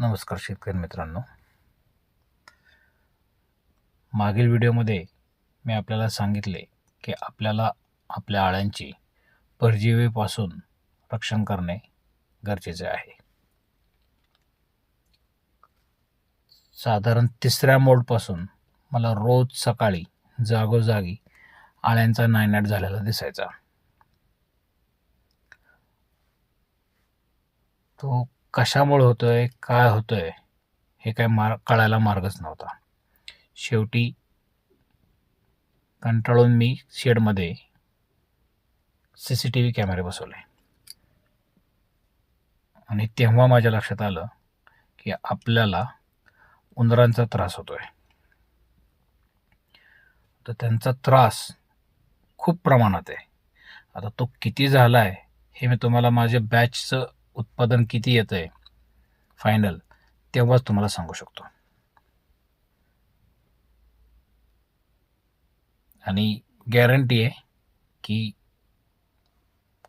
नमस्कार शेतकरी मित्रांनो. मागील व्हिडिओमध्ये मी आपल्याला सांगितले की आपल्याला आपल्या आळ्यांची परजीवीपासून रक्षण करणे गरजेचे आहे. साधारण तिसऱ्या मोडपासून मला रोज सकाळी जागोजागी आळ्यांचा नायनाट झालेला दिसायचा. तो कशामुळे होतोय काय होतोय हे काय मार कळायला मार्गच नव्हता. शेवटी कंटाळून मी शेडमध्ये सी सी टी व्ही कॅमेरे बसवले. आणि तेव्हा माझ्या लक्षात आलं की आपल्याला उंदरांचा त्रास होतोय. तर त्यांचा त्रास खूप प्रमाणात आहे. आता तो किती झाला आहे हे मी तुम्हाला माझ्या बॅचचं उत्पादन किती येतं आहे फायनल तेव्हाच तुम्हाला सांगू शकतो. आणि गॅरंटी आहे की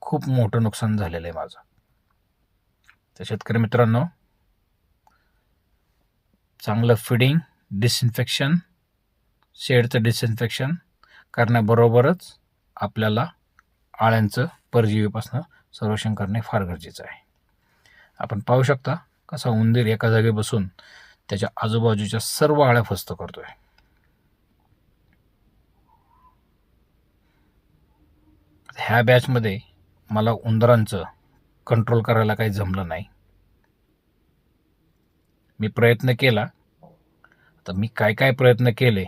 खूप मोठं नुकसान झालेलं आहे माझं. तर शेतकरी मित्रांनो चांगलं फिडिंग डिसइन्फेक्शन शेडचं डिसइन्फेक्शन करण्याबरोबरच आपल्याला आळ्यांचं परजीवीपासून संरक्षण करणे फार गरजेचं आहे. आपण पाहू शकता कसा उंदीर एका जागी बसून त्याच्या आजूबाजूच्या सर्व आळ्या फस्त करतोय. ह्या बॅचमध्ये मला उंदरांचं कंट्रोल करायला काही जमलं नाही. मी प्रयत्न केला. तर मी काय काय प्रयत्न केले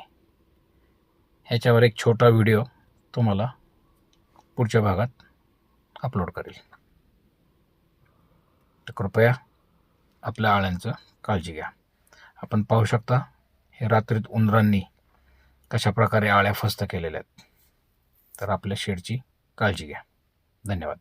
ह्याच्यावर एक छोटा व्हिडिओ तुम्हाला पुढच्या भागात अपलोड करेल. तर कृपया आपल्या आळ्यांचं काळजी घ्या. आपण पाहू शकता हे रात्रीत उंदरांनी कशा प्रकारे आळ्या फस्त केलेल्या आहेत. तर आपल्या शेडची काळजी घ्या. धन्यवाद.